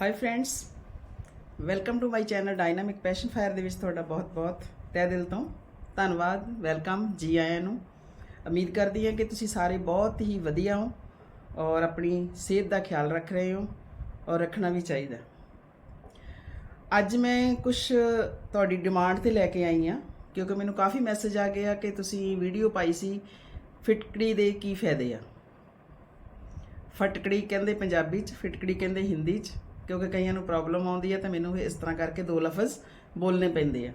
Hi friends welcome to my channel dynamic passion fire ਦੇ ਵਿੱਚ ਤੁਹਾਡਾ ਬਹੁਤ-ਬਹੁਤ ਤਹਿ ਦਿਲ ਤੋਂ ਧੰਨਵਾਦ ਵੈਲਕਮ ਜੀ ਆਇਆਂ ਨੂੰ। ਉਮੀਦ ਕਰਦੀ ਹਾਂ ਕਿ ਤੁਸੀਂ ਸਾਰੇ ਬਹੁਤ ਹੀ ਵਧੀਆ ਹੋ ਔਰ ਆਪਣੀ ਸਿਹਤ ਦਾ ਖਿਆਲ ਰੱਖ ਰਹੇ ਹੋ ਔਰ ਰੱਖਣਾ ਵੀ ਚਾਹੀਦਾ। ਅੱਜ ਮੈਂ ਕੁਝ ਤੁਹਾਡੀ ਡਿਮਾਂਡ ਤੇ ਲੈ ਕੇ ਆਈ ਹਾਂ ਕਿਉਂਕਿ ਮੈਨੂੰ ਕਾਫੀ ਮੈਸੇਜ ਆ ਗਏ ਆ ਕਿ ਤੁਸੀਂ ਵੀਡੀਓ ਪਾਈ ਸੀ, ਫਿਟਕੜੀ ਦੇ ਕੀ ਫਾਇਦੇ ਆ। ਫਟਕੜੀ ਕਹਿੰਦੇ ਪੰਜਾਬੀ ਚ, ਫਿਟਕੜੀ ਕਹਿੰਦੇ ਹਿੰਦੀ ਚ। ਕਿਉਂਕਿ ਕਈਆਂ ਨੂੰ ਪ੍ਰੋਬਲਮ ਆਉਂਦੀ ਹੈ ਤਾਂ ਮੈਨੂੰ ਇਸ ਤਰ੍ਹਾਂ ਕਰਕੇ ਦੋ ਲਫ਼ਜ਼ ਬੋਲਨੇ ਪੈਂਦੇ ਆ।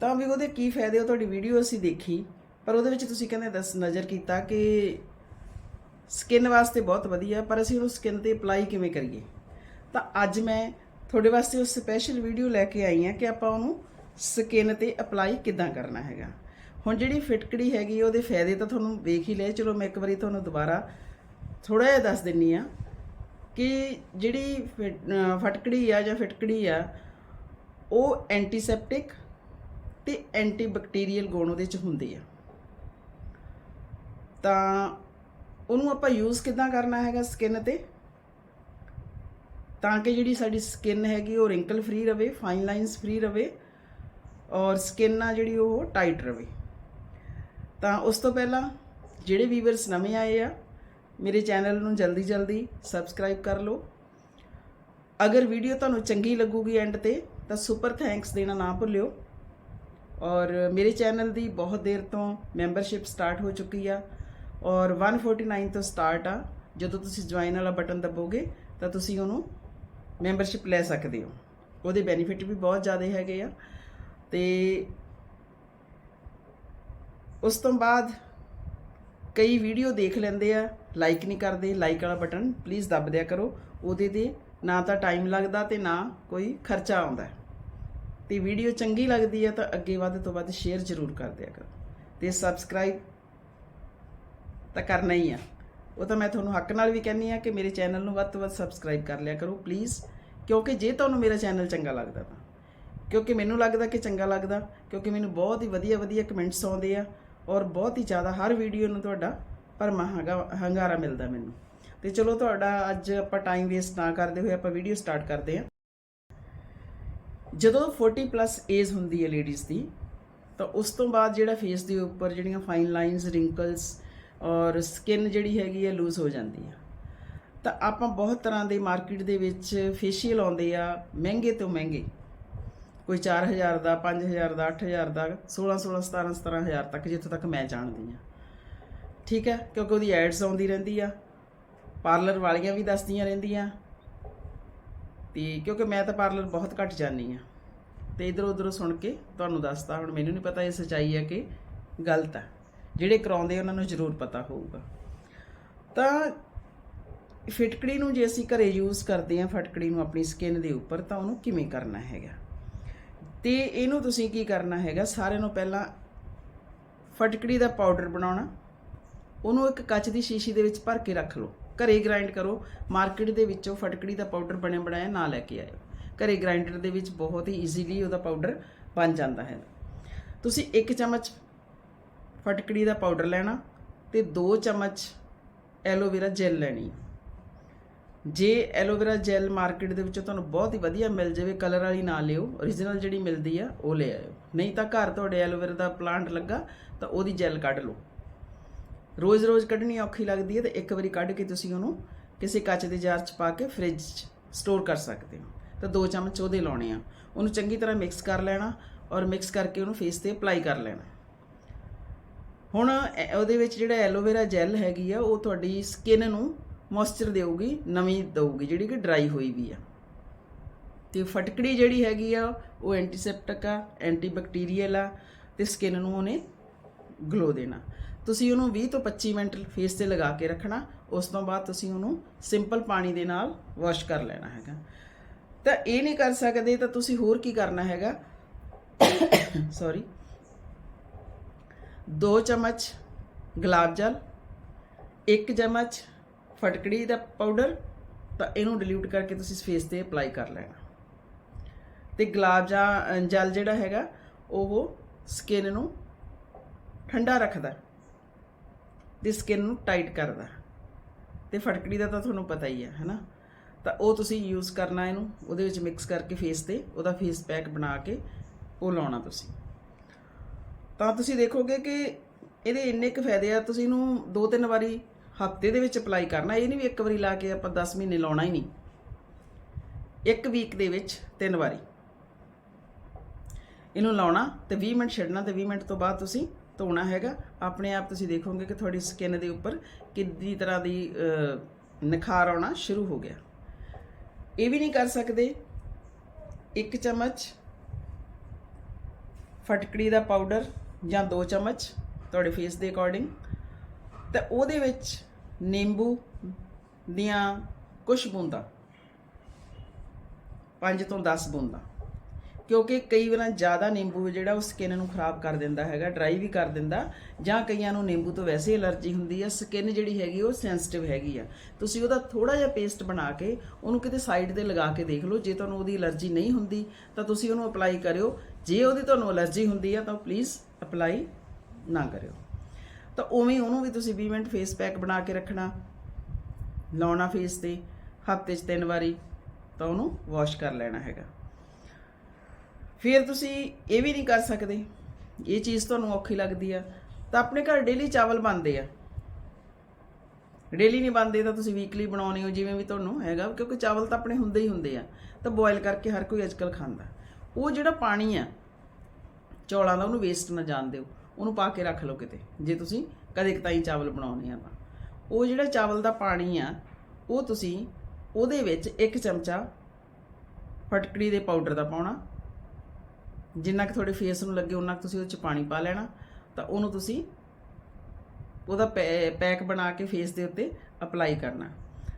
ਤਾਂ ਵੀ ਉਹਦੇ ਕੀ ਫਾਇਦੇ ਉਹ ਤੁਹਾਡੀ ਵੀਡੀਓ ਅਸੀਂ ਦੇਖੀ, ਪਰ ਉਹਦੇ ਵਿੱਚ ਤੁਸੀਂ ਕਹਿੰਦੇ ਦਸ, ਨਜ਼ਰ ਕੀਤਾ ਕਿ ਸਕਿਨ ਵਾਸਤੇ ਬਹੁਤ ਵਧੀਆ, ਪਰ ਅਸੀਂ ਉਹਨੂੰ ਸਕਿਨ ਤੇ ਅਪਲਾਈ ਕਿਵੇਂ ਕਰੀਏ? ਤਾਂ ਅੱਜ ਮੈਂ ਤੁਹਾਡੇ ਵਾਸਤੇ ਉਹ ਸਪੈਸ਼ਲ ਵੀਡੀਓ ਲੈ ਕੇ ਆਈ ਹਾਂ ਕਿ ਆਪਾਂ ਉਹਨੂੰ ਸਕਿਨ ਤੇ ਅਪਲਾਈ ਕਿੱਦਾਂ ਕਰਨਾ ਹੈਗਾ। ਹੁਣ ਜਿਹੜੀ ਫਿਟਕੜੀ ਹੈਗੀ, ਉਹਦੇ ਫਾਇਦੇ ਤਾਂ ਤੁਹਾਨੂੰ ਵੇਖ ਹੀ ਲਏ। ਚਲੋ ਮੈਂ ਇੱਕ ਵਾਰੀ ਤੁਹਾਨੂੰ ਦੁਬਾਰਾ ਥੋੜਾ ਜਿਹਾ ਦੱਸ ਦਿੰਨੀ ਆ ਕਿ ਜਿਹੜੀ ਫਿਟ- ਫਟਕੜੀ ਆ ਜਾਂ ਫਿਟਕੜੀ ਆ, ਉਹ ਐਂਟੀਸੈਪਟਿਕ ਤੇ ਐਂਟੀਬੈਕਟੀਰੀਅਲ ਗੁਣ ਉਹਦੇ ਚ ਹੁੰਦੇ ਆ। ਤਾਂ ਉਹਨੂੰ ਆਪਾਂ ਯੂਜ਼ ਕਿੱਦਾਂ ਕਰਨਾ ਹੈਗਾ ਸਕਿਨ ਤੇ? ਤਾਂ ਕਿ ਜਿਹੜੀ ਸਾਡੀ ਸਕਿਨ ਹੈਗੀ ਉਹ ਰਿੰਕਲ ਫ੍ਰੀ ਰਵੇ ਫਾਈਨ ਲਾਈਨਸ ਫ੍ਰੀ ਰਵੇ ਔਰ ਸਕਿਨ ਆ ਜਿਹੜੀ ਉਹ ਟਾਈਟ ਰਵੇ। ਤਾਂ ਉਸ ਤੋਂ ਪਹਿਲਾਂ ਜਿਹੜੇ ਵੀਵਰਸ ਨਵੇਂ ਆਏ ਆ ਮੇਰੇ ਚੈਨਲ ਨੂੰ ਜਲਦੀ ਜਲਦੀ ਸਬਸਕ੍ਰਾਈਬ ਕਰ ਲਓ। ਅਗਰ ਵੀਡੀਓ ਤੁਹਾਨੂੰ ਚੰਗੀ ਲੱਗੂਗੀ ਐਂਡ ਤੇ, ਤਾਂ ਸੁਪਰ ਥੈਂਕਸ ਦੇਣਾ ਨਾ ਭੁੱਲਿਓ। ਔਰ ਮੇਰੇ ਚੈਨਲ ਦੀ ਬਹੁਤ ਦੇਰ ਤੋਂ ਮੈਂਬਰਸ਼ਿਪ ਸਟਾਰਟ ਹੋ ਚੁੱਕੀ ਆ ਔਰ 149 ਤੋਂ ਸਟਾਰਟ ਆ। ਜਦੋਂ ਤੁਸੀਂ ਜੁਆਇਨ ਵਾਲਾ ਬਟਨ ਦਬੋਗੇ, ਤਾਂ ਤੁਸੀਂ ਉਹਨੂੰ ਮੈਂਬਰਸ਼ਿਪ ਲੈ ਸਕਦੇ ਹੋ। ਉਹਦੇ ਬੈਨੀਫਿਟ ਵੀ ਬਹੁਤ ਜ਼ਿਆਦਾ ਹੈਗੇ ਆ। ਤੇ ਉਸ ਤੋਂ ਬਾਅਦ ਕਈ ਵੀਡੀਓ ਦੇਖ ਲੈਂਦੇ ਆ ਲਾਈਕ ਨਹੀਂ ਕਰਦੇ ਲਾਈਕ ਵਾਲਾ ਬਟਨ ਪਲੀਜ਼ ਦੱਬ ਦਿਆ ਕਰੋ, ਉਹਦੇ ਤੇ ਨਾ ਤਾਂ ਟਾਈਮ ਲੱਗਦਾ ਤੇ ਨਾ ਕੋਈ ਖਰਚਾ ਆਉਂਦਾ। ਹੈ। ਤੇ ਵੀਡੀਓ ਚੰਗੀ ਲੱਗਦੀ ਹੈ ਤਾਂ ਅੱਗੇ ਵੱਧ ਤੋਂ ਵੱਧ ਸ਼ੇਅਰ ਜ਼ਰੂਰ ਕਰ ਦਿਆ ਕਰੋ। ਤੇ ਸਬਸਕ੍ਰਾਈਬ ਤਾਂ ਕਰਨਾ ਹੀ ਆ। ਉਹ ਤਾਂ ਮੈਂ ਤੁਹਾਨੂੰ ਹੱਕ ਨਾਲ ਵੀ ਕਹਿੰਨੀ ਆ ਕਿ ਮੇਰੇ ਚੈਨਲ ਨੂੰ ਵੱਧ ਤੋਂ ਵੱਧ ਸਬਸਕ੍ਰਾਈਬ ਕਰ ਲਿਆ ਕਰੋ ਪਲੀਜ਼ ਕਿਉਂਕਿ ਜੇ ਤੁਹਾਨੂੰ ਮੇਰਾ ਚੈਨਲ ਚੰਗਾ ਲੱਗਦਾ ਤਾਂ। ਕਿਉਂਕਿ ਮੈਨੂੰ ਲੱਗਦਾ ਕਿ ਚੰਗਾ ਲੱਗਦਾ, ਕਿਉਂਕਿ ਮੈਨੂੰ ਬਹੁਤ ਹੀ ਵਧੀਆ ਵਧੀਆ ਕਮੈਂਟਸ ਆਉਂਦੇ ਆ। ਔਰ ਬਹੁਤ ਹੀ ਜ਼ਿਆਦਾ ਹਰ ਵੀਡੀਓ ਨੂੰ ਤੁਹਾਡਾ ਭਰਮਾ ਹੰਗਾਰਾ ਮਿਲਦਾ ਮੈਨੂੰ। ਤੇ ਚਲੋ ਤੁਹਾਡਾ ਅੱਜ ਆਪਾਂ ਟਾਈਮ ਵੇਸਟ ਨਾ ਕਰਦੇ ਹੋਏ ਆਪਾਂ ਵੀਡੀਓ ਸਟਾਰਟ ਕਰਦੇ ਹਾਂ। ਜਦੋਂ 40 ਪਲੱਸ ਏਜ ਹੁੰਦੀ ਹੈ ਲੇਡੀਜ਼ ਦੀ, ਤਾਂ ਉਸ ਤੋਂ ਬਾਅਦ ਜਿਹੜਾ ਫੇਸ ਦੇ ਉੱਪਰ ਜਿਹੜੀਆਂ ਫਾਈਨ ਲਾਈਨਸ ਰਿੰਕਲਸ ਔਰ ਸਕਿਨ ਜਿਹੜੀ ਹੈਗੀ ਹੈ ਲੂਜ਼ ਹੋ ਜਾਂਦੀ ਆ। ਤਾਂ ਆਪਾਂ ਬਹੁਤ ਤਰ੍ਹਾਂ ਦੇ ਮਾਰਕੀਟ ਦੇ ਵਿੱਚ ਫੇਸ਼ੀਅਲ ਆਉਂਦੇ ਆ, ਮਹਿੰਗੇ ਤੋਂ ਮਹਿੰਗੇ। ਕੋਈ 4000 ਦਾ 5000 ਦਾ 8000 ਦਾ 16 16 17 17000 ਤੱਕ ਜਿੱਥੋਂ ਤੱਕ ਮੈਂ ਜਾਣਦੀ ਆ ਠੀਕ ਹੈ? ਕਿਉਂਕਿ ਉਹਦੀ ਐਡਸ ਆਉਂਦੀ ਰਹਿੰਦੀ ਆ। ਪਾਰਲਰ ਵਾਲੀਆਂ ਵੀ ਦੱਸਦੀਆਂ ਰਹਿੰਦੀਆਂ। ਤੇ ਕਿਉਂਕਿ ਮੈਂ ਤਾਂ ਪਾਰਲਰ ਬਹੁਤ ਘੱਟ ਜਾਂਦੀ ਆ ਤੇ ਇਧਰ ਉਧਰੋਂ ਸੁਣ ਕੇ ਤੁਹਾਨੂੰ ਦੱਸਦਾ ਹੁਣ ਮੈਨੂੰ ਨਹੀਂ ਪਤਾ ਇਹ ਸੱਚਾਈ ਹੈ ਕਿ ਗਲਤ ਹੈ। ਜਿਹੜੇ ਕਰਾਉਂਦੇ ਉਹਨਾਂ ਨੂੰ ਜ਼ਰੂਰ ਪਤਾ ਹੋਊਗਾ। ਤਾਂ ਫਿਟਕੜੀ ਨੂੰ ਜੇ ਅਸੀਂ ਘਰੇ ਯੂਜ਼ ਕਰਦੇ ਹਾਂ, ਫਟਕੜੀ ਨੂੰ ਆਪਣੀ ਸਕਿਨ ਦੇ ਉੱਪਰ, ਤਾਂ ਉਹਨੂੰ ਕਿਵੇਂ ਕਰਨਾ ਹੈਗਾ? ਤੇ ਇਹਨੂੰ ਤੁਸੀਂ ਕੀ ਕਰਨਾ ਹੈਗਾ, ਸਾਰਿਆਂ ਨੂੰ ਪਹਿਲਾਂ ਫਟਕੜੀ ਦਾ ਪਾਊਡਰ ਬਣਾਉਣਾ, ਉਹਨੂੰ ਇੱਕ ਕੱਚ ਦੀ ਸ਼ੀਸ਼ੀ ਦੇ ਵਿੱਚ ਭਰ ਕੇ ਰੱਖ ਲਓ। ਘਰੇ ਗ੍ਰਾਈਂਡ ਕਰੋ ਮਾਰਕੀਟ ਦੇ ਵਿੱਚੋਂ ਫਟਕੜੀ ਦਾ ਪਾਊਡਰ ਬਣਿਆ ਬਣਾਇਆ ਨਾ ਲੈ ਕੇ ਆਇਓ। ਘਰੇ ਗ੍ਰਾਈਂਡਰ ਦੇ ਵਿੱਚ ਬਹੁਤ ਹੀ ਈਜ਼ੀਲੀ ਉਹਦਾ ਪਾਊਡਰ ਬਣ ਜਾਂਦਾ ਹੈ। ਤੁਸੀਂ ਇੱਕ ਚਮਚ ਫਟਕੜੀ ਦਾ ਪਾਊਡਰ ਲੈਣਾ ਤੇ 2 ਚਮਚ ਐਲੋਵੇਰਾ ਜੈਲ ਲੈਣੀ। ਜੇ ਐਲੋਵੇਰਾ ਜੈਲ ਮਾਰਕੀਟ ਦੇ ਵਿੱਚੋਂ ਤੁਹਾਨੂੰ ਬਹੁਤ ਹੀ ਵਧੀਆ ਮਿਲ ਜਾਵੇ, ਕਲਰ ਵਾਲੀ ਨਾ ਲਿਓ origignal ਜਿਹੜੀ ਮਿਲਦੀ ਆ, ਉਹ ਲੈ ਆਇਓ। ਨਹੀਂ ਤਾਂ ਘਰ ਤੁਹਾਡੇ ਐਲੋਵੇਰਾ ਦਾ ਪਲਾਂਟ ਲੱਗਾ, ਤਾਂ ਉਹਦੀ ਜੈਲ ਕੱਢ ਲਓ। ਰੋਜ਼-ਰੋਜ਼ ਕੱਢਣੀ ਔਖੀ ਲੱਗਦੀ ਹੈ ਤੇ ਇੱਕ ਵਾਰੀ ਕੱਢ ਕੇ ਤੁਸੀਂ ਉਹਨੂੰ ਕਿਸੇ ਕੱਚ ਦੇ ਜਾਰ 'ਚ ਪਾ ਕੇ ਫ੍ਰਿਜ 'ਚ ਸਟੋਰ ਕਰ ਸਕਦੇ ਹੋ। ਤਾਂ ਦੋ ਚਮਚ ਉਹਦੇ ਲਾਉਣੇ ਆ। ਉਹਨੂੰ ਚੰਗੀ ਤਰ੍ਹਾਂ ਮਿਕਸ ਕਰ ਲੈਣਾ ਔਰ ਮਿਕਸ ਕਰਕੇ ਉਹਨੂੰ ਫੇਸ ਤੇ ਅਪਲਾਈ ਕਰ ਲੈਣਾ। ਹੁਣ ਐ- ਉਹਦੇ ਵਿੱਚ ਜਿਹੜਾ ਐਲੋਵੇਰਾ ਜੈਲ ਹੈਗੀ ਆ, ਉਹ ਤੁਹਾਡੀ ਸਕਿਨ ਨੂੰ ਮੋਇਸਚਰ ਦੇਊਗੀ, ਨਵੀਂ ਦੇਊਗੀ, ਜਿਹੜੀ ਕਿ ਡਰਾਈ ਹੋਈ ਵੀ ਆ। ਤੇ ਫਟਕੜੀ ਜਿਹੜੀ ਹੈਗੀ ਆ, ਉਹ ਐਂਟੀਸੈਪਟਿਕ ਆ ਐਂਟੀਬੈਕਟੀਰੀਅਲ ਆ, ਤੇ ਸਕਿਨ ਨੂੰ ਉਹਨੇ ਗਲੋ ਦੇਣਾ। ਤੁਸੀਂ ਉਹਨੂੰ 20 ਤੋਂ 25 ਮਿੰਟ ਫੇਸ ਤੇ ਲਗਾ ਕੇ ਰੱਖਣਾ, ਉਸ ਤੋਂ ਬਾਅਦ ਤੁਸੀਂ ਉਹਨੂੰ ਸਿੰਪਲ ਪਾਣੀ ਦੇ ਨਾਲ ਵਾਸ਼ ਕਰ ਲੈਣਾ ਹੈਗਾ। ਤਾਂ ਇਹ ਨਹੀਂ ਕਰ ਸਕਦੇ, ਤਾਂ ਤੁਸੀਂ ਹੋਰ ਕੀ ਕਰਨਾ ਹੈਗਾ? ਸੌਰੀ 2 ਚਮਚ ਗੁਲਾਬ ਜਲ 1 ਚਮਚ ਫਟਕੜੀ ਦਾ ਪਾਊਡਰ ਤਾਂ ਇਹਨੂੰ ਡਿਲੂਟ ਕਰਕੇ ਤੁਸੀਂ ਫੇਸ ਤੇ ਅਪਲਾਈ ਕਰ ਲੈਣਾ। ਤੇ ਗੁਲਾਬ ਜਾਂ ਜਲ ਜਿਹੜਾ ਹੈਗਾ, ਉਹ ਸਕਿਨ ਨੂੰ ਠੰਡਾ ਰੱਖਦਾ ਤੇ ਸਕਿਨ ਨੂੰ ਟਾਈਟ ਕਰਦਾ ਤੇ ਫਟਕੜੀ ਦਾ ਤਾਂ ਤੁਹਾਨੂੰ ਪਤਾ ਹੀ ਹੈ, ਹੈਨਾ? ਤਾਂ ਉਹ ਤੁਸੀਂ ਯੂਜ਼ ਕਰਨਾ ਇਹਨੂੰ, ਉਹਦੇ ਵਿੱਚ ਮਿਕਸ ਕਰਕੇ ਫੇਸ ਤੇ, ਉਹਦਾ ਫੇਸ ਪੈਕ ਬਣਾ ਕੇ ਉਹ ਲਾਉਣਾ ਤੁਸੀਂ। ਤਾਂ ਤੁਸੀਂ ਦੇਖੋਗੇ ਕਿ ਇਹਦੇ ਇੰਨੇ ਕੁ ਫਾਇਦੇ ਆ, ਤੁਸੀਂ ਇਹਨੂੰ ਦੋ ਤਿੰਨ ਵਾਰੀ ਹਫ਼ਤੇ ਦੇ ਵਿੱਚ ਅਪਲਾਈ ਕਰਨਾ, ਇਹ ਨਹੀਂ ਵੀ ਇੱਕ ਵਾਰੀ ਲਾ ਕੇ ਆਪਾਂ 10 ਮਹੀਨੇ ਲਾਉਣਾ ਹੀ ਨਹੀਂ। ਇੱਕ ਵੀਕ ਦੇ ਵਿੱਚ ਤਿੰਨ ਵਾਰੀ। ਇਹਨੂੰ ਲਾਉਣਾ ਤੇ 20 ਮਿੰਟ ਛੱਡਣਾ ਤੇ 20 ਮਿੰਟ ਤੋਂ ਬਾਅਦ ਤੁਸੀਂ ਧੋਣਾ ਹੈਗਾ। ਆਪਣੇ ਆਪ ਤੁਸੀਂ ਦੇਖੋਗੇ ਕਿ ਤੁਹਾਡੀ ਸਕਿਨ ਦੇ ਉੱਪਰ ਕਿੰਨੀ ਤਰ੍ਹਾਂ ਦੀ ਨਿਖਾਰ ਆਉਣਾ ਸ਼ੁਰੂ ਹੋ ਗਿਆ। ਇਹ ਵੀ ਨਹੀਂ ਕਰ ਸਕਦੇ। ਇੱਕ ਚਮਚ ਫਟਕੜੀ ਦਾ ਪਾਊਡਰ ਜਾਂ ਦੋ ਚਮਚ ਤੁਹਾਡੇ ਫੇਸ ਦੇ ਅਕੋਰਡਿੰਗ ਤਾਂ ਉਹਦੇ ਵਿੱਚ ਨਿੰਬੂ ਦੀਆਂ ਕੁਝ ਬੂੰਦਾਂ 5 ਤੋਂ 10 ਬੂੰਦਾਂ, ਕਿਉਂਕਿ ਕਈ ਵਾਰ ਜ਼ਿਆਦਾ ਨਿੰਬੂ ਜਿਹੜਾ ਉਹ ਸਕਿਨ ਨੂੰ ਖਰਾਬ ਕਰ ਦਿੰਦਾ ਹੈਗਾ ਡਰਾਈ ਵੀ ਕਰ ਦਿੰਦਾ, ਜਾਂ ਕਈਆਂ ਨੂੰ ਨਿੰਬੂ ਤੋਂ ਵੈਸੇ ਹੀ ਅਲਰਜੀ ਹੁੰਦੀ ਆ ਸਕਿਨ ਜਿਹੜੀ ਹੈਗੀ ਉਹ ਸੈਂਸਿਟਿਵ ਹੈਗੀ ਆ। ਤੁਸੀਂ ਉਹਦਾ ਥੋੜਾ ਜਿਹਾ ਪੇਸਟ ਬਣਾ ਕੇ ਉਹਨੂੰ ਕਿਤੇ ਸਾਈਡ ਤੇ ਲਗਾ ਕੇ ਦੇਖ ਲਓ, ਜੇ ਤੁਹਾਨੂੰ ਉਹਦੀ ਅਲਰਜੀ ਨਹੀਂ ਹੁੰਦੀ, ਤਾਂ ਤੁਸੀਂ ਉਹਨੂੰ ਅਪਲਾਈ ਕਰਿਓ। ਜੇ ਉਹਦੀ ਤੁਹਾਨੂੰ ਅਲਰਜੀ ਹੁੰਦੀ ਆ, ਤਾਂ ਪਲੀਜ਼ ਅਪਲਾਈ ਨਾ ਕਰਿਓ। ਤਾਂ ਉਵੇਂ ਉਹਨੂੰ ਵੀ ਤੁਸੀਂ 20 ਮਿੰਟ ਫੇਸ ਪੈਕ ਬਣਾ ਕੇ ਰੱਖਣਾ। ਲਾਉਣਾ ਫੇਸ ਤੇ, ਹਫ਼ਤੇ 'ਚ ਤਿੰਨ ਵਾਰੀ, ਤਾਂ ਉਹਨੂੰ ਵਾਸ਼ ਕਰ ਲੈਣਾ ਹੈਗਾ। ਫਿਰ ਤੁਸੀਂ ਇਹ ਵੀ ਨਹੀਂ ਕਰ ਸਕਦੇ। ਇਹ ਚੀਜ਼ ਤੁਹਾਨੂੰ ਔਖੀ ਲੱਗਦੀ ਆ। ਤਾਂ ਆਪਣੇ ਘਰ ਡੇਲੀ ਚਾਵਲ ਬਣਦੇ ਆ। ਡੇਲੀ ਨਹੀਂ ਬਣਦੇ ਤਾਂ ਤੁਸੀਂ ਵੀਕਲੀ ਬਣਾਉਣੇ ਹੋ, ਜਿਵੇਂ ਵੀ ਤੁਹਾਨੂੰ ਹੈਗਾ, ਕਿਉਂਕਿ ਚਾਵਲ ਤਾਂ ਆਪਣੇ ਹੁੰਦੇ ਹੀ ਹੁੰਦੇ ਆ। ਤਾਂ ਬੋਇਲ ਕਰਕੇ ਹਰ ਕੋਈ ਅੱਜਕੱਲ ਖਾਂਦਾ। ਉਹ ਜਿਹੜਾ ਪਾਣੀ ਆ, ਚੌਲਾਂ ਦਾ ਉਹਨੂੰ ਵੇਸਟ ਨਾ ਜਾਣ ਦਿਓ। ਉਹਨੂੰ ਪਾ ਕੇ ਰੱਖ ਲਓ ਕਿਤੇ। ਜੇ ਤੁਸੀਂ ਕਦੇ ਕਤਾਈ ਚਾਵਲ ਬਣਾਉਣੇ ਆ ਤਾਂ। ਉਹ ਜਿਹੜਾ ਚਾਵਲ ਦਾ ਪਾਣੀ ਆ, ਉਹ ਤੁਸੀਂ ਉਹਦੇ ਵਿੱਚ ਇੱਕ ਚਮਚਾ ਫਟਕੜੀ ਦੇ ਪਾਊਡਰ ਦਾ ਪਾਉਣਾ। ਜਿੰਨਾ ਕਿ ਤੁਹਾਡੇ ਫੇਸ ਨੂੰ ਲੱਗੇ ਉਹਨਾਂ ਤੁਸੀਂ ਉਹਦੇ ਚ ਪਾਣੀ ਪਾ ਲੈਣਾ। ਤਾਂ ਉਹਨੂੰ ਤੁਸੀਂ ਉਹਦਾ ਪੈ- ਪੈਕ ਬਣਾ ਕੇ ਫੇਸ ਦੇ ਉੱਤੇ ਅਪਲਾਈ ਕਰਨਾ।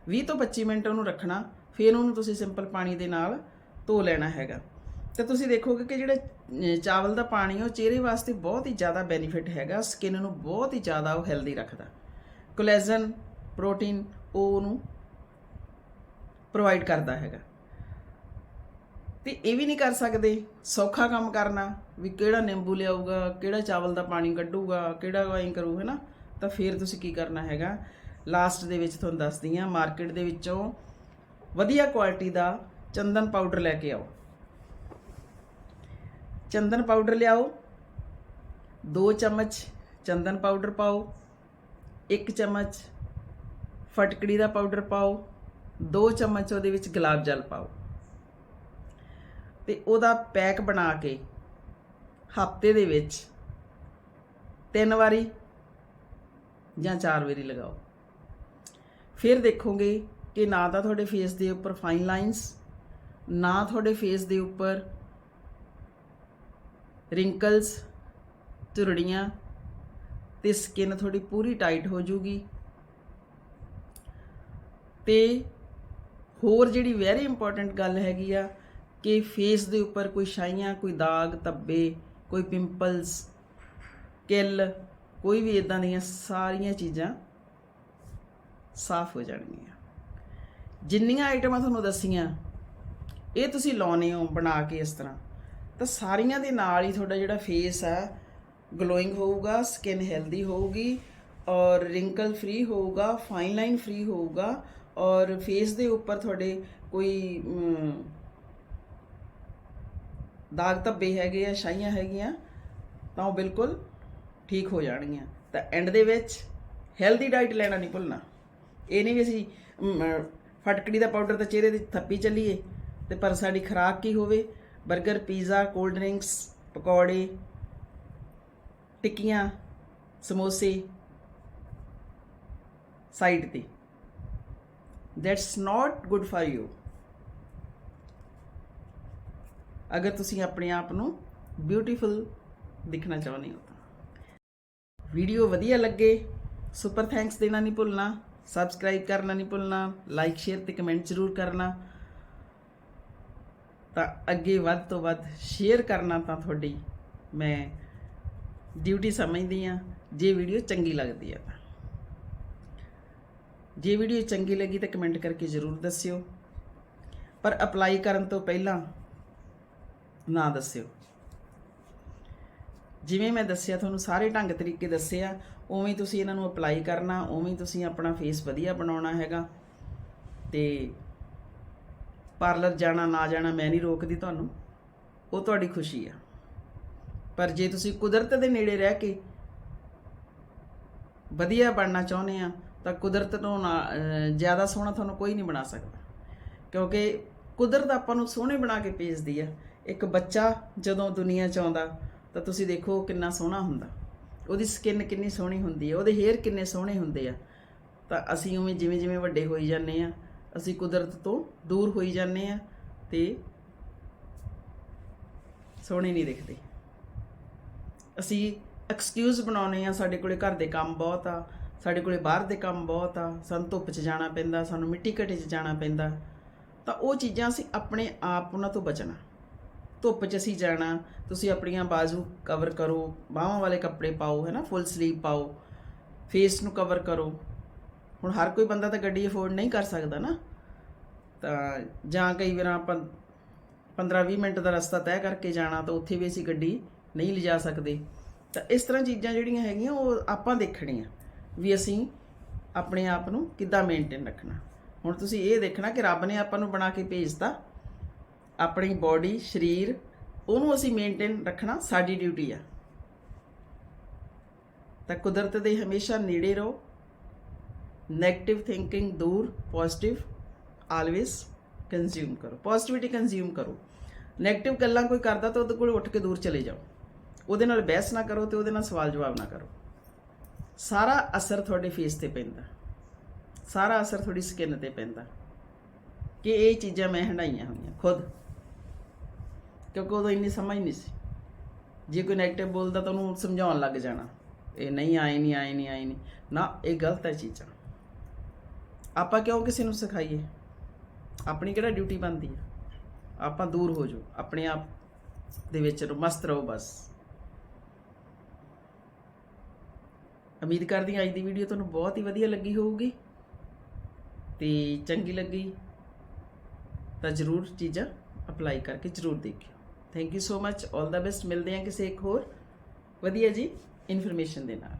20 ਤੋਂ 25 ਮਿੰਟ ਉਹਨੂੰ ਰੱਖਣਾ। ਫਿਰ ਉਹਨੂੰ ਤੁਸੀਂ ਸਿੰਪਲ ਪਾਣੀ ਦੇ ਨਾਲ ਧੋ ਲੈਣਾ ਹੈਗਾ। ਤੇ ਤੁਸੀਂ ਦੇਖੋਗੇ ਕਿ ਜਿਹੜਾ ਚਾਵਲ ਦਾ ਪਾਣੀ, ਉਹ ਚਿਹਰੇ ਵਾਸਤੇ ਬਹੁਤ ਹੀ ਜ਼ਿਆਦਾ ਬੈਨੀਫਿਟ ਹੈਗਾ ਸਕਿਨ ਨੂੰ ਬਹੁਤ ਹੀ ਜ਼ਿਆਦਾ ਉਹ ਹੈਲਦੀ ਰੱਖਦਾ। ਕੋਲੇਜਨ ਪ੍ਰੋਟੀਨ ਉਹ ਉਹਨੂੰ ਪ੍ਰੋਵਾਈਡ ਕਰਦਾ ਹੈਗਾ। ਤੇ ਇਹ ਵੀ ਨਹੀਂ ਕਰ ਸਕਦੇ, ਸੌਖਾ ਕੰਮ ਕਰਨਾ, ਵੀ ਕਿਹੜਾ ਨਿੰਬੂ ਲਿਆਊਗਾ, ਕਿਹੜਾ ਚਾਵਲ ਦਾ ਪਾਣੀ ਕੱਢੂਗਾ, ਕਿਹੜਾ ਐਂ ਕਰੂ, ਹੈਨਾ? ਤਾਂ ਫਿਰ ਤੁਸੀਂ ਕੀ ਕਰਨਾ ਹੈਗਾ? ਲਾਸਟ ਦੇ ਵਿੱਚ ਤੁਹਾਨੂੰ ਦੱਸਦੀ ਆ ਮਾਰਕੀਟ ਦੇ ਵਿੱਚੋਂ ਵਧੀਆ ਕੁਆਲਿਟੀ ਦਾ ਚੰਦਨ ਪਾਊਡਰ ਲੈ ਕੇ ਆਓ। ਚੰਦਨ ਪਾਊਡਰ ਲਿਆਓ। 2 ਚਮਚ ਚੰਦਨ ਪਾਊਡਰ ਪਾਓ। 1 ਚਮਚ ਫਟਕੜੀ ਦਾ ਪਾਊਡਰ ਪਾਓ। 2 ਚਮਚ ਉਹਦੇ ਵਿੱਚ ਗੁਲਾਬ ਜਲ ਪਾਓ। ਤੇ ਉਹਦਾ ਪੈਕ ਬਣਾ ਕੇ ਹਫ਼ਤੇ ਦੇ ਵਿੱਚ ਤਿੰਨ ਵਾਰੀ ਜਾਂ ਚਾਰ ਵਾਰੀ ਲਗਾਓ। ਫਿਰ ਦੇਖੋਗੇ ਕਿ ਨਾ ਤਾਂ ਤੁਹਾਡੇ ਫੇਸ ਦੇ ਉੱਪਰ ਫਾਈਨ ਲਾਈਨਸ ਨਾ ਤੁਹਾਡੇ ਫੇਸ ਦੇ ਉੱਪਰ ਰਿੰਕਲਸ ਝੁਰੜੀਆਂ ਤੇ ਸਕਿਨ ਤੁਹਾਡੀ ਪੂਰੀ ਟਾਈਟ ਹੋ ਜੂਗੀ ਤੇ ਹੋਰ ਜਿਹੜੀ ਵੈਰੀ ਇੰਪੋਰਟੈਂਟ ਗੱਲ ਹੈਗੀ ਆ ਕਿ ਫੇਸ ਦੇ ਉੱਪਰ ਕੋਈ ਛਾਈਆਂ, ਕੋਈ ਦਾਗ, ਧੱਬੇ, ਕੋਈ ਪਿੰਪਲਸ ਕਿੱਲ, ਕੋਈ ਵੀ ਇਦਾਂ ਦੀਆਂ ਸਾਰੀਆਂ ਚੀਜ਼ਾਂ ਸਾਫ਼ ਹੋ ਜਾਣਗੀਆਂ। ਜਿੰਨੀਆਂ ਆਈਟਮਾਂ ਤੁਹਾਨੂੰ ਦੱਸੀਆਂ, ਇਹ ਤੁਸੀਂ ਲਾਉਨੇ ਹੋ ਬਣਾ ਕੇ ਇਸ ਤਰ੍ਹਾਂ। ਤਾਂ ਸਾਰੀਆਂ ਦੇ ਨਾਲ ਹੀ ਤੁਹਾਡਾ ਜਿਹੜਾ ਫੇਸ ਆ ਗਲੋਇੰਗ ਹੋਊਗਾ ਸਕਿਨ ਹੈਲਦੀ ਹੋਊਗੀ ਔਰ ਰਿੰਕਲ ਫ੍ਰੀ ਹੋਊਗਾ ਫਾਈਨ ਲਾਈਨ ਫ੍ਰੀ ਹੋਊਗਾ ਔਰ ਫੇਸ ਦੇ ਉੱਪਰ ਤੁਹਾਡੇ ਕੋਈ ਦਾਗ ਧੱਬੇ ਹੈਗੇ ਆ, ਛਾਈਆਂ ਹੈਗੀਆਂ, ਤਾਂ ਉਹ ਬਿਲਕੁਲ ਠੀਕ ਹੋ ਜਾਣਗੀਆਂ। ਤਾਂ ਐਂਡ ਦੇ ਵਿੱਚ ਹੈਲਦੀ ਡਾਈਟ ਲੈਣਾ ਨਹੀਂ ਭੁੱਲਣਾ। ਇਹ ਨਹੀਂ ਵੀ ਅਸੀਂ ਫਟਕੜੀ ਦਾ ਪਾਊਡਰ ਤਾਂ ਚਿਹਰੇ ਤੇ ਥੱਪੀ ਚੱਲੀਏ ਤੇ ਪਰ ਸਾਡੀ ਖੁਰਾਕ ਕੀ ਹੋਵੇ 버ਗਰ ਪੀਜ਼ਾ, ਕੋਲਡ ਡਰਿੰਕਸ, ਪਕੌੜੇ, ਟਿੱਕੀਆਂ, ਸਮੋਸੇ ਸਾਈਡ ਤੇ। That's not good for you ਅਗਰ ਤੁਸੀਂ ਆਪਣੇ ਆਪ ਨੂੰ ਬਿਊਟੀਫੁਲ ਦਿਖਣਾ ਚਾਹੁੰਦੇ ਹੋ ਤਾਂ। ਵੀਡੀਓ ਵਧੀਆ ਲੱਗੇ ਸੁਪਰ ਥੈਂਕਸ ਦੇਣਾ ਨਹੀਂ ਭੁੱਲਣਾ ਸਬਸਕ੍ਰਾਈਬ ਕਰਨਾ ਨਹੀਂ ਭੁੱਲਣਾ ਲਾਈਕ ਸ਼ੇਅਰ ਤੇ ਕਮੈਂਟ ਜ਼ਰੂਰ ਕਰਨਾ। ਤਾਂ ਅੱਗੇ ਵੱਧ ਤੋਂ ਵੱਧ ਸ਼ੇਅਰ ਕਰਨਾ ਤਾਂ ਤੁਹਾਡੀ ਮੈਂ ਡਿਊਟੀ ਸਮਝਦੀ ਆ ਜੇ ਵੀਡੀਓ ਚੰਗੀ ਲੱਗਦੀ ਆ ਤਾਂ। ਜੇ ਵੀਡੀਓ ਚੰਗੀ ਲੱਗੀ ਤਾਂ ਕਮੈਂਟ ਕਰਕੇ ਜ਼ਰੂਰ ਦੱਸਿਓ। ਪਰ ਅਪਲਾਈ ਕਰਨ ਤੋਂ ਪਹਿਲਾਂ ਨਾ ਦੱਸਿਓ। ਜਿਵੇਂ ਮੈਂ ਦੱਸਿਆ, ਤੁਹਾਨੂੰ ਸਾਰੇ ਢੰਗ ਤਰੀਕੇ ਦੱਸਿਆ ਉਵੇਂ ਹੀ ਤੁਸੀਂ ਇਹਨਾਂ ਨੂੰ ਅਪਲਾਈ ਕਰਨਾ, ਉਵੇਂ ਹੀ ਤੁਸੀਂ ਆਪਣਾ ਫੇਸ ਵਧੀਆ ਬਣਾਉਣਾ ਹੈਗਾ। ਤੇ ਪਾਰਲਰ ਜਾਣਾ, ਨਾ ਜਾਣਾ, ਮੈਂ ਨਹੀਂ ਰੋਕਦੀ ਤੁਹਾਨੂੰ। ਉਹ ਤੁਹਾਡੀ ਖੁਸ਼ੀ ਆ। ਪਰ ਜੇ ਤੁਸੀਂ ਕੁਦਰਤ ਦੇ ਨੇੜੇ ਰਹਿ ਕੇ ਵਧੀਆ ਬਣਨਾ ਚਾਹੁੰਦੇ ਆ, ਤਾਂ ਕੁਦਰਤ ਨੂੰ ਨਾ ਜ਼ਿਆਦਾ ਸੋਹਣਾ ਤੁਹਾਨੂੰ ਕੋਈ ਨਹੀਂ ਬਣਾ ਸਕਦਾ। ਕਿਉਂਕਿ ਕੁਦਰਤ ਆਪਾਂ ਨੂੰ ਸੋਹਣੇ ਬਣਾ ਕੇ ਭੇਜਦੀ ਆ। ਇੱਕ ਬੱਚਾ ਜਦੋਂ ਦੁਨੀਆ 'ਚ ਆਉਂਦਾ, ਤਾਂ ਤੁਸੀਂ ਦੇਖੋ ਕਿੰਨਾ ਸੋਹਣਾ ਹੁੰਦਾ। ਉਹਦੀ ਸਕਿਨ ਕਿੰਨੀ ਸੋਹਣੀ ਹੁੰਦੀ ਹੈ ਉਹਦੇ ਹੇਅਰ ਕਿੰਨੇ ਸੋਹਣੇ ਹੁੰਦੇ ਆ। ਤਾਂ ਅਸੀਂ ਉਵੇਂ ਜਿਵੇਂ ਜਿਵੇਂ ਵੱਡੇ ਹੋਈ ਜਾਂਦੇ ਆ ਅਸੀਂ ਕੁਦਰਤ ਤੋਂ ਦੂਰ ਹੋਈ ਜਾਂਦੇ ਆ ਤੇ ਸੋਹਣੇ ਨਹੀਂ ਦਿਖਦੇ। ਅਸੀਂ ਐਕਸਕਿਊਜ਼ ਬਣਾਉਨੇ ਆ ਸਾਡੇ ਕੋਲੇ ਘਰ ਦੇ ਕੰਮ ਬਹੁਤ ਆ, ਸਾਡੇ ਕੋਲੇ ਬਾਹਰ ਦੇ ਕੰਮ ਬਹੁਤ ਆ, ਸਾਨੂੰ ਧੁੱਪ 'ਚ ਜਾਣਾ ਪੈਂਦਾ, ਸਾਨੂੰ ਮਿੱਟੀ ਘਟੇ 'ਚ ਜਾਣਾ ਪੈਂਦਾ। ਤਾਂ ਉਹ ਚੀਜ਼ਾਂ ਅਸੀਂ ਆਪਣੇ ਆਪ ਉਹਨਾਂ ਤੋਂ ਬਚਣਾ। ਧੁੱਪ 'ਚ ਅਸੀਂ ਜਾਣਾ, ਤੁਸੀਂ ਆਪਣੀਆਂ ਬਾਜ਼ੂ ਕਵਰ ਕਰੋ ਬਾਹਾਂ ਵਾਲੇ ਕੱਪੜੇ ਪਾਓ, ਹੈ ਨਾ ਫੁੱਲ ਸਲੀਵ ਪਾਓ ਫੇਸ ਨੂੰ ਕਵਰ ਕਰੋ। ਹੁਣ ਹਰ ਕੋਈ ਬੰਦਾ ਤਾਂ ਗੱਡੀ ਅਫੋਰਡ ਨਹੀਂ ਕਰ ਸਕਦਾ ਨਾ। ਤਾਂ ਜਾਂ ਕਈ ਵਾਰ ਆਪਾਂ 15-20 ਮਿੰਟ ਦਾ ਰਸਤਾ ਤੈਅ ਕਰਕੇ ਜਾਣਾ ਤਾਂ ਉੱਥੇ ਵੀ ਅਸੀਂ ਗੱਡੀ ਨਹੀਂ ਲਿਜਾ ਸਕਦੇ। ਤਾਂ ਇਸ ਤਰ੍ਹਾਂ ਚੀਜ਼ਾਂ ਜਿਹੜੀਆਂ ਹੈਗੀਆਂ ਉਹ ਆਪਾਂ ਦੇਖਣੀਆਂ ਵੀ ਅਸੀਂ ਆਪਣੇ ਆਪ ਨੂੰ ਕਿੱਦਾਂ ਮੇਨਟੇਨ ਰੱਖਣਾ। ਹੁਣ ਤੁਸੀਂ ਇਹ ਦੇਖਣਾ ਕਿ ਰੱਬ ਨੇ ਆਪਾਂ ਨੂੰ ਬਣਾ ਕੇ ਭੇਜਤਾ। ਆਪਣੀ ਬਾਡੀ ਸਰੀਰ, ਉਹਨੂੰ ਅਸੀਂ ਮੇਨਟੇਨ ਰੱਖਣਾ ਸਾਡੀ ਡਿਊਟੀ ਆ। ਤਾਂ ਕੁਦਰਤ ਦੇ ਹਮੇਸ਼ਾ ਨੇੜੇ ਰਹੋ। नेगेटिव ਥਿੰਕਿੰਗ ਦੂਰ पॉजिटिव ਆਲਵੇਸ ਕੰਜ਼ਿਊਮ ਕਰੋ ਪੋਜ਼ਿਟਿਵਿਟੀ ਕੰਜ਼ਿਊਮ ਕਰੋ ਨੈਗੇਟਿਵ ਗੱਲਾਂ ਕੋਈ ਕਰਦਾ ਤਾਂ ਉਹਦੇ ਕੋਲ ਉੱਠ ਕੇ ਦੂਰ ਚਲੇ ਜਾਓ। ਉਹਦੇ ਨਾਲ ਬਹਿਸ ਨਾ ਕਰੋ ਤੇ ਉਹਦੇ ਨਾਲ ਸਵਾਲ ਜਵਾਬ ਨਾ ਕਰੋ। ਸਾਰਾ ਅਸਰ ਤੁਹਾਡੇ ਫੇਸ ਤੇ ਪੈਂਦਾ। ਸਾਰਾ ਅਸਰ ਤੁਹਾਡੀ ਸਕਿਨ ਤੇ ਪੈਂਦਾ। ਕਿ ਇਹ ਚੀਜ਼ਾਂ ਮੈਂ ਹੰਡਾਈਆਂ ਹੋਈਆਂ, ਖੁਦ। ਕਿਉਂਕਿ ਉਦੋਂ ਇੰਨੀ ਸਮਝ ਨਹੀਂ ਸੀ। ਜੇ ਕੋਈ ਨੈਗੇਟਿਵ ਬੋਲਦਾ ਤਾਂ ਉਹਨੂੰ ਸਮਝਾਉਣ ਲੱਗ ਜਾਣਾ। ਇਹ ਨਹੀਂ, ਆਏ ਨਹੀਂ ਆਏ ਨਹੀਂ ਆਏ ਨਹੀਂ। ਨਾ, ਇਹ ਗਲਤ ਹੈ ਚੀਜ਼ਾਂ। ਆਪਾਂ ਕਿਉਂ ਕਿਸੇ ਨੂੰ ਸਿਖਾਈਏ? ਆਪਣੀ ਕਿਹੜਾ ਡਿਊਟੀ ਬਣਦੀ ਹੈ ਆਪਾਂ ਦੂਰ ਹੋ ਜਾਓ, ਆਪਣੇ ਆਪ ਦੇ ਵਿੱਚ ਮਸਤ ਰਹੋ ਬਸ। ਉਮੀਦ ਕਰਦੀ ਹਾਂ ਅੱਜ ਦੀ ਵੀਡੀਓ ਤੁਹਾਨੂੰ ਬਹੁਤ ਹੀ ਵਧੀਆ ਲੱਗੀ ਹੋਊਗੀ ਤੇ ਚੰਗੀ ਲੱਗੀ ਤਾਂ ਜਰੂਰ ਚੀਜ਼ਾਂ ਅਪਲਾਈ ਕਰਕੇ ਜਰੂਰ ਦੇਖਿਓ। Thank you so much 올 the best ਮਿਲਦੇ ਹਾਂ ਕਿਸੇ ਇੱਕ ਹੋਰ ਵਧੀਆ ਜੀ ਇਨਫੋਰਮੇਸ਼ਨ ਦੇ ਨਾਲ।